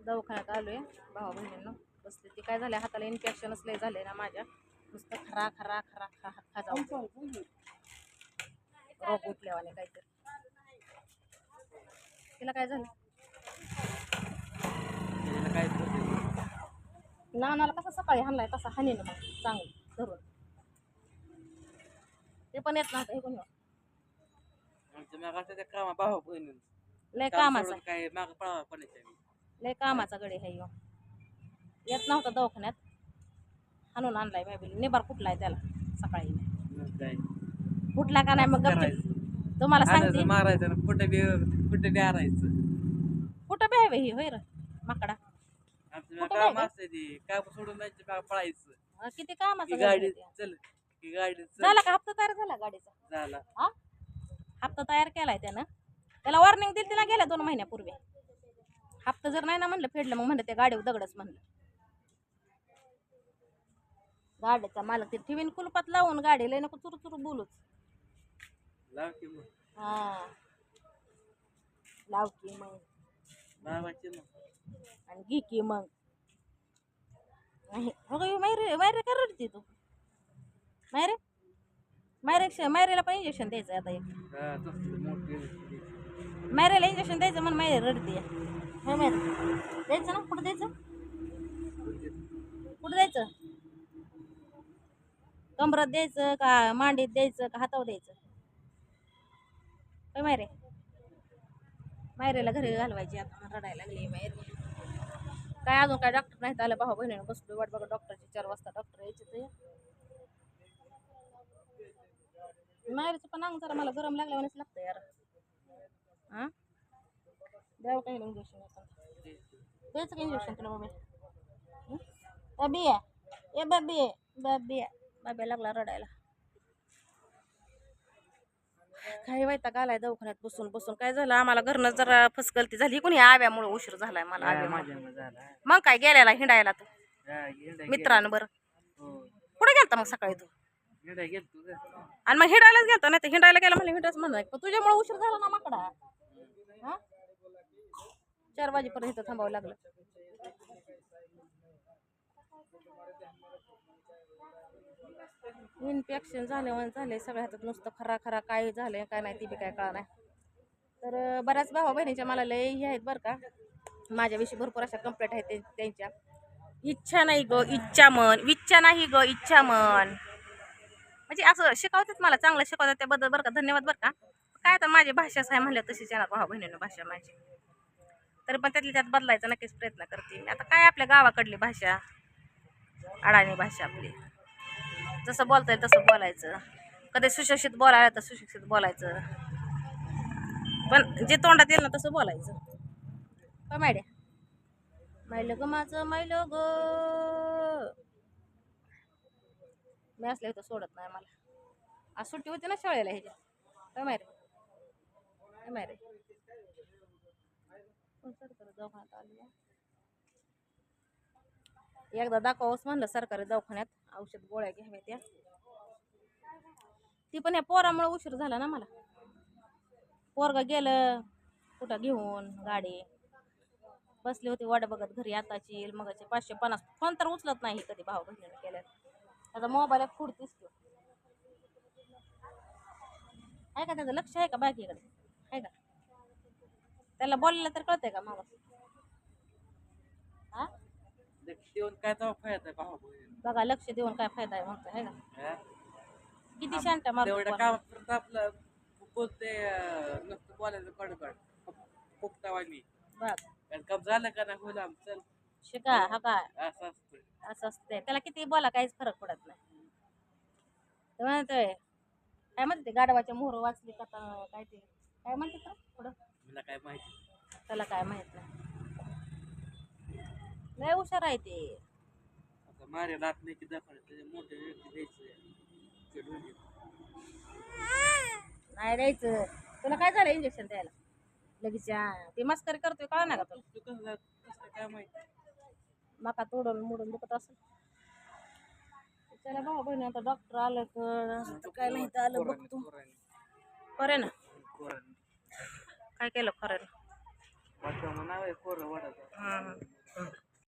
दवाखान्यात आलोय भावा बहिणींनो. बसले ती काय झालं हाताला इन्फेक्शनच लय झालंय ना माझ्या. नुसतं खरा खरा खरा खा हात खा जाऊ रोग उठल्यावाने काहीतरी. तिला काय झालं? लहानाला कसा सकाळी हाणलाय तसा हाणीन मग चांगलं धरून. ते पण येत नव्हतं हे कामा भावा बहिणी लय कामाचा आहे. काय माग पळावा पडायचं लय कामाचा गडी आहे ह्यो. येत नव्हता दवाखान्यात. हाणून आणलाय मी निबार कुठलाय त्याला? सकाळी. मग काय कुठला का नाही मग गपचूप. करायचं तुम्हाला सांगते. आणायचं, मारायचं आणि कुठे बी कुठे बी आरायचं कुठं बी आहे ही? होय र. माकडा. कुठं काम काय? असते ती. काम सोडून त्यांच्या मागं पळायचं. अं, किती कामाचा गडी गाडी आहे त्या. चल की गाडी चल. झाला का? हप्ता तयार झाला गाडीचा? झाला. हा? हप्ता तयार केलाय त्यानं? त्याला वॉर्निंग दिली ना गेल्या दोन महिन्यापूर्वी. हप्ता जर नाही ना म्हणलं फेडलं मग म्हणलं त्या गाडीवर दगडच म्हणलं. गाडीचा मालक ते ठेवीन कुलपात लावून गाडी लय नको चुरू चुरू बोलूच. लाव की मग. हा. लाव की मग. लावायची ना आणि घे की मग. नाही हो गं, मायरे मायरे का रडते तू? मायरे? मायरे मायरेला पण इंजेक्शन द्यायचं आता एक. मायराला इंजेक्शन द्यायचं म्हणून मायरे रडते. हो मायरे द्यायचं ना? कुठं द्यायचं? कुठं द्यायचं? कमरात द्यायचं का मांडीत द्यायचं का हातावर द्यायचं? होय मायरे. मायरेला घरी घालवायची आता रडायला लागली मायरे. काय अजून काय डॉक्टर नाही आलं भाऊ बहिणीनं बसलो वाट बघा डॉक्टरची चार वाजता डॉक्टर यायचे ते. मायरेचं पण अंग जरा मला गरम लागल्यावरच लागतं यार. हां द्यावं काही इंजेक्शन द्यायचं का इंजेक्शन तुला बाबा हं? बाबी आहे. ए बाबी आहे. बाबी आहे. बाब्या लागला रडायला. काही वैताग आलाय दवाखान्यात बसून बसून. काय झालं? आम्हाला घरनं जरा फसकलती झाली. कोणी आव्यामुळे उशीर झालाय मला आव्या मग काय गेलेला हिंडायला तू? गेंडा मित्रांवर हो. कुठे गेलता मग सकाळी तू. आणि मग हिंडायलाच गेलता नाही तर हिंडायला गेला मला हिंडायच म्हणणार पण तुझ्यामुळे उशीर झाला ना माकडा. हा? चार वाजेपर्यंत इथं थांबावं लागलं. इन्फेक्शन झाल्यामुळे झाले सगळ्या हातात नुसतं खरा खरा काय झालंय काय नाही ती बी काय कळा नाही. तर बऱ्याच भावा बहिणीच्या मला लय हे आहेत बरं का. माझ्याविषयी भरपूर अशा कंप्लेंट आहेत त्यांच्या. इच्छा नाही ग इच्छा मन इच्छा नाही ग इच्छा मन म्हणजे असं शिकवतात मला चांगलं शिकवतात त्याबद्दल बरं का धन्यवाद बरं का. काय आता माझी भाषाच आहे म्हणलं तशीच येणार भाऊ बहिणीनं भाषा माझी. तरी पण त्यातली त्यात बदलायचा नक्कीच प्रयत्न करते मी. आता काय आपल्या गावाकडली भाषा? अडाणी भाषा आपली. जसं बोलताय तसं बोलायचं. कधी सुशिक्षित बोलायला तर सुशिक्षित बोलायचं. पण जे तोंडात येईल ना तसं बोलायचं. हो, काय माहिती मैल ग माझं मैल ग. मी असल्या होतं सोडत नाही मला. आज सुट्टी होती ना शाळेला ह्याच्या काय माहिती काय माहिती दवाखान्यात आली एकदा दाखवावंच म्हणलं सरकारी दवाखान्यात औषध गोळ्या घ्याव्या त्या. ती पण या पोरामुळे उशीर झाला ना मला. पोरगा गेलं कुठं घेऊन गाडी. बसली होती वाट बघत घरी आताची येईल मगाचे पाचशे पन्नास. फोन तर उचलत नाही कधी भाऊ बहिणीने केल्यात त्याचा मोबाईल एक फुडतीस तो आहे का त्याचं लक्ष आहे का बाकीकडे? आहे का? त्याला बोललं तर कळतंय का मामा हा? देऊन काय फायदा. बघा लक्ष देऊन काय फायदा आहे म्हणतो आहे का? हा? किती शांत तेवढं पोरगा. काम करत आपलं बोलते अं, नुसतं बोलायचं कड कड फुकटावानी बघ झालं का नाही आमचं. चल शिका हा काय असं असतं असं त्याला किती बोला काहीच फरक पडत नाही. ते म्हणतोय काय म्हणते गाडवाच्या मोहर वाचली का काय ते काय म्हणते तर पुढं? मला काय माहिती? त्याला काय माहीत नाही. लय हुशार आहे ते. आता मारे लाट नाही की दाखवलं त्याचे मोठे व्यक्ती द्यायचे. ते. नाही द्यायचं. तुला काय झालं इंजेक्शन द्यायला? लगेच हा. ते मस्करी करतोय कळा ना का तुला? तू कसं जात- कसं काय माहिती? मका तोडून मोडून दुखत असेल. त्याला भाऊ बहिणी आता डॉक्टर आलं तर काय नाही तर आलं बघतो खरे ना. काय केलं खरं वाटतं